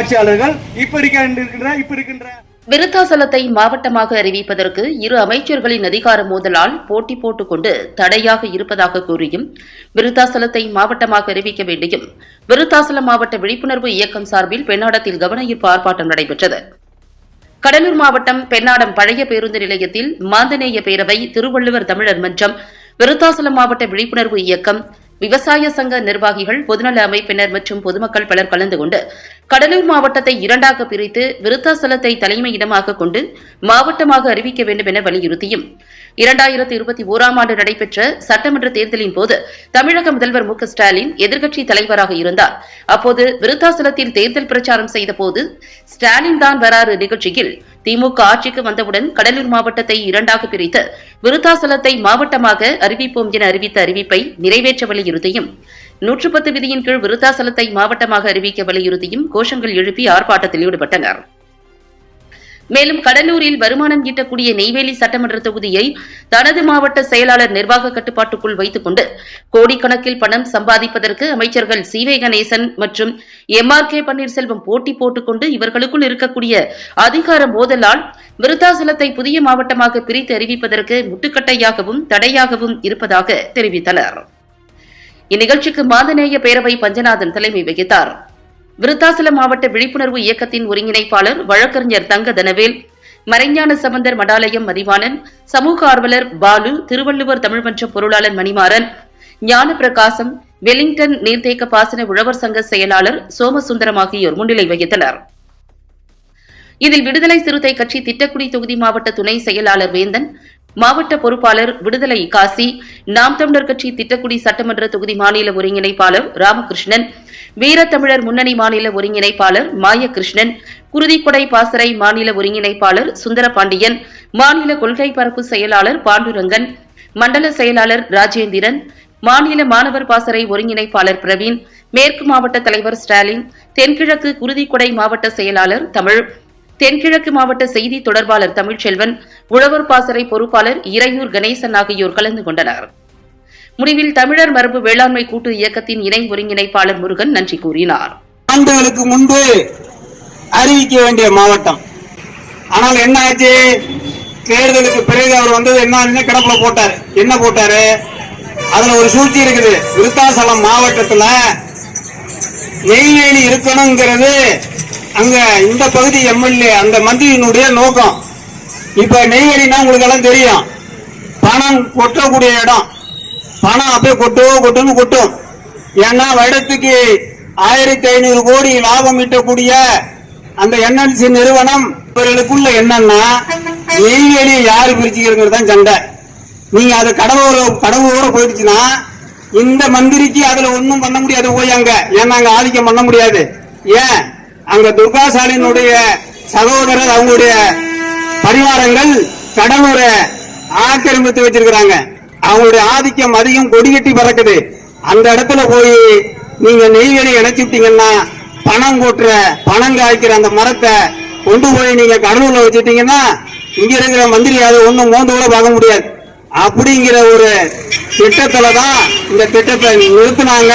ஆட்சியாளர்கள் இப்ப இருக்கின்ற இப்ப இருக்கின்ற விருத்தாசலத்தை மாவட்டமாக அறிவிப்பதற்கு இரு அமைச்சர்களின் அதிகார மோதலால் போட்டி போட்டுக் கொண்டு தடையாக இருப்பதாக கூறியும் விருத்தாசலத்தை மாவட்டமாக அறிவிக்க வேண்டியும் விருத்தாசலம் மாவட்ட விழிப்புணர்வு இயக்கம் சார்பில் பெண்ணாடத்தில் கவன ஈர்ப்பு ஆர்ப்பாட்டம் நடைபெற்றது. கடலூர் மாவட்டம் பெண்ணாடம் பழைய பேருந்து நிலையத்தில் மாந்தநேய பேரவை திருவள்ளுவர் தமிழர் மன்றம் விருத்தாசலம் மாவட்ட விழிப்புணர்வு இயக்கம் விவசாய சங்க நிர்வாகிகள் பொதுநல அமைப்பினர் மற்றும் பொதுமக்கள் பலர் கலந்து கொண்டு கடலூர் மாவட்டத்தை இரண்டாக பிரித்து விருத்தாசலத்தை தலைமையிடமாக கொண்டு மாவட்டமாக அறிவிக்க வேண்டும் என வலியுறுத்தியும். இரண்டாயிரத்தி இருபத்தி ஓராம் ஆண்டு நடைபெற்ற சட்டமன்ற தேர்தலின் போது தமிழக முதல்வர் மு ஸ்டாலின் எதிர்க்கட்சி தலைவராக இருந்தார். அப்போது விருத்தாசலத்தில் தேர்தல் பிரச்சாரம் செய்தபோது ஸ்டாலின் தான் வராறு நிகழ்ச்சியில் திமுக ஆட்சிக்கு வந்தவுடன் கடலூர் மாவட்டத்தை இரண்டாக பிரித்து விருத்தாசலத்தை மாவட்டமாக அறிவிப்போம் என அறிவித்த அறிவிப்பை நிறைவேற்ற வலியுறுத்தியும் நூற்று பத்து விதியின் கீழ் விருத்தாசலத்தை மாவட்டமாக அறிவிக்க வலியுறுத்தியும் கோஷங்கள் எழுப்பி ஆர்ப்பாட்டத்தில் ஈடுபட்டனர். மேலும் கடலூரில் வருமானம் ஈட்டக்கூடிய நெய்வேலி சட்டமன்ற தொகுதியை தனது மாவட்ட செயலாளர் நிர்வாக கட்டுப்பாட்டுக்குள் வைத்துக் கொண்டு கோடிக்கணக்கில் பணம் சம்பாதிப்பதற்கு அமைச்சர்கள் சி வே கணேசன் மற்றும் எம் ஆர் கே பன்னீர்செல்வம் போட்டி போட்டுக்கொண்டு இவர்களுக்குள் இருக்கக்கூடிய அதிகார மோதலால் விருத்தாசலத்தை புதிய மாவட்டமாக பிரித்து அறிவிப்பதற்கு முட்டுக்கட்டையாகவும் தடையாகவும் இருப்பதாக தெரிவித்தனர். இந்நிகழ்ச்சிக்கு மாதநேய பேரவை பஞ்சநாதன் தலைமை வகித்தார். விருத்தாசலம் மாவட்ட விழிப்புணர்வு இயக்கத்தின் ஒருங்கிணைப்பாளர் வழக்கறிஞர் தங்க தனவேல் மறைஞான சம்பந்தர் மடாலயம் மதிவாணன் சமூக ஆர்வலர் பாலு திருவள்ளுவர் தமிழ்மன்ற பொருளாளர் மணிமாறன் ஞான பிரகாசம் வெலிங்டன் நீர்த்தேக்க பாசன உழவர் சங்க செயலாளர் சோமசுந்தரம் ஆகியோர் முன்னிலை வகித்தனர். இதில் விடுதலை சிறுத்தை கட்சி திட்டக்குடி தொகுதி மாவட்ட துணை செயலாளர் வேந்தன் மாவட்ட பொறுப்பாளர் விடுதலை காசி நாம் தமிழர் கட்சி திட்டக்குடி சட்டமன்ற தொகுதி மாநில ஒருங்கிணைப்பாளர் ராமகிருஷ்ணன் வீரத்தமிழர் முன்னணி மாநில ஒருங்கிணைப்பாளர் மாயகிருஷ்ணன் குருதிக்கொடை பாசறை மாநில ஒருங்கிணைப்பாளர் சுந்தரபாண்டியன் மாநில கொள்கை பரப்பு செயலாளர் பாண்டுரங்கன் மண்டல செயலாளர் ராஜேந்திரன் மாநில மாணவர் பாசறை ஒருங்கிணைப்பாளர் பிரவீன் மேற்கு மாவட்ட தலைவர் ஸ்டாலின் தென்கிழக்கு குருதிக்கொடை மாவட்ட செயலாளர் தமிழ் தென்கிழக்கு மாவட்ட செய்தி தொடர்பாளர் தமிழ்ச்செல்வன் உழவர் பாசறை பொறுப்பாளர் இறையூர் கணேசன் ஆகியோர் கலந்து கொண்டனர். முடிவில் தமிழர் மரபு வேளாண்மை கூட்டு இயக்கத்தின் இணை ஒருங்கிணைப்பாளர் முருகன் நன்றி கூறினார். ஆண்டுகளுக்கு முன்பு அறிவிக்க வேண்டிய மாவட்டம். ஆனால் என்ன ஆச்சு? தேர்தலுக்கு பிறகு அவர் வந்தது என்ன ஆச்சுன்னா கிடப்புல போட்டாரு. என்ன போட்டாரு? அதுல ஒரு சூழ்ச்சி இருக்குது. விருத்தாசலம் மாவட்டத்துல நெய்வேலி இருக்கணுங்கிறது அங்க இந்த பகுதி எம்எல்ஏ அந்த மந்திரியினுடைய நோக்கம். இப்ப நெய்வேலினா உங்களுக்கு எல்லாம் தெரியும். பணம் கொட்டக்கூடிய இடம். பணம் அப்படியே கொட்டோ கொட்டுன்னு கொட்டும். ஏன்னா வருடத்துக்கு ஆயிரத்தி ஐநூறு கோடி லாபம் ஈட்டக்கூடிய அந்த என்எல்சி நிறுவனம் இவர்களுக்குள்ள என்னன்னா நெய்வேலி யாரு பிரிச்சுக்கிறது தான் சண்டை. நீங்க அது கடவுள கடவுளோட போயிடுச்சுன்னா இந்த மந்திரிக்கு அதுல ஒன்றும் பண்ண முடியாது போய் அங்க. ஏன்னா அங்க ஆதிக்கம் பண்ண முடியாது. ஏன்? அங்க துர்காசாலினுடைய சகோதரர் அவங்களுடைய பரிவாரங்கள் கடலூரை ஆக்கிரமித்து வச்சிருக்கிறாங்க. அவங்களுடைய ஆதிக்கம் அதிகம் கொடிகட்டி பறக்குது. அந்த இடத்துல போய் நீங்க நெய்வேலி இணைச்சுட்டீங்கன்னா பணம் கொட்டுற பணம் காய்க்கிற அந்த மரத்தை கொண்டு போய் நீங்க கடலூர்ல வச்சுட்டீங்கன்னா இங்க இருக்கிற மந்திரி அதை ஒன்றும் மோந்து கூட பார்க்க முடியாது. அப்படிங்கிற ஒரு திட்டத்துல தான் இந்த திட்டத்தை நிறுத்தினாங்க.